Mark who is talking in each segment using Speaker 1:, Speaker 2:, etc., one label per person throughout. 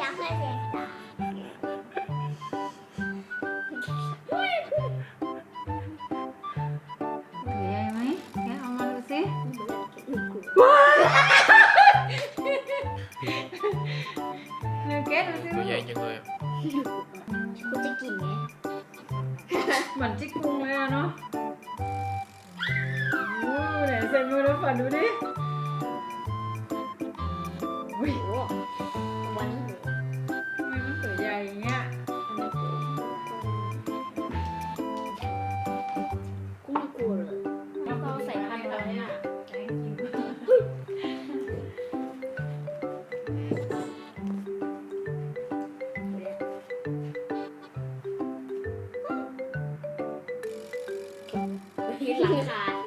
Speaker 1: อยากให้เสียงตา
Speaker 2: ตัวใหญ่ไหมแกะเอ กู
Speaker 1: ไม่
Speaker 2: กลัว
Speaker 1: เลยแล้วก็ใส่พันธุ์อะไรอะ
Speaker 2: แกงกิน
Speaker 1: ยึดหลังคา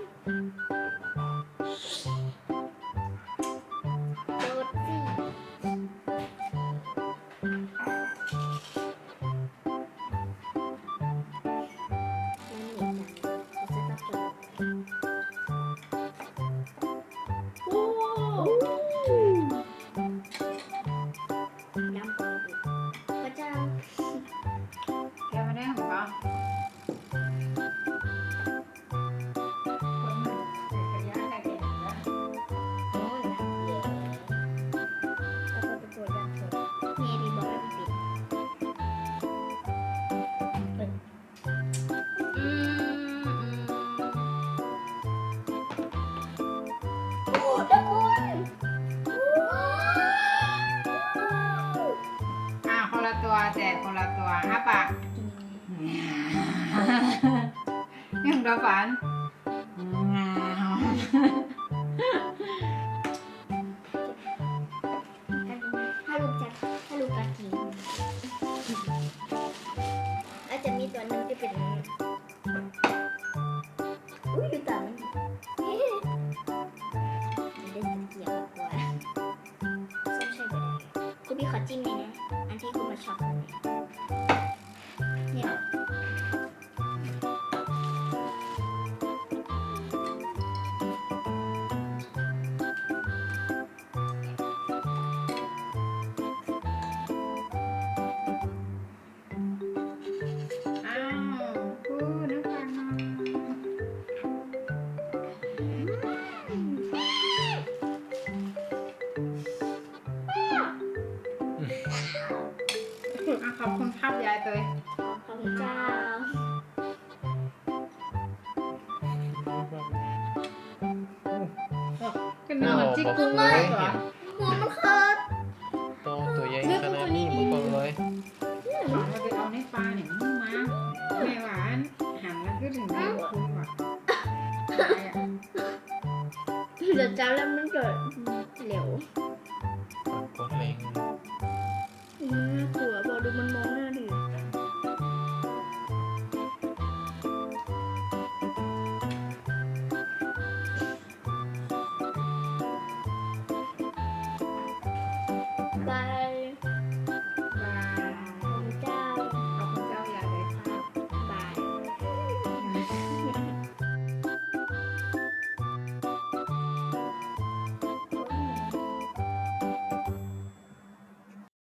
Speaker 1: ทุกคน
Speaker 2: อะคนละตัวแจกคนละตัวอะปาก ยังดาฝันงาว
Speaker 1: ถ้าลูกจะถ้าลูกจะกินแล้วจะมีตัวหนึงที่เป็นอุ้ยดูตามันนเล่นตะเกียบกว่าส้มใช่ไหมคุณพี่ขอจิ้มเลย อะ
Speaker 2: ขอบคุณภาพยายเตย
Speaker 1: ขอบคุณเจ้า
Speaker 2: ก็นึกเหมือนจิกกุงเลยเหรอ
Speaker 1: หัวมันขาด
Speaker 3: โตตัวใหญ่ขนาดนี้มาก่อนเลย
Speaker 2: หวังว่าไปเอาในปลาเนี่ยมึงมาแม่หวานหันแล้วก็ถึงได้คุยว่ะ จะ
Speaker 1: จับแล้วมันเกิดเหลว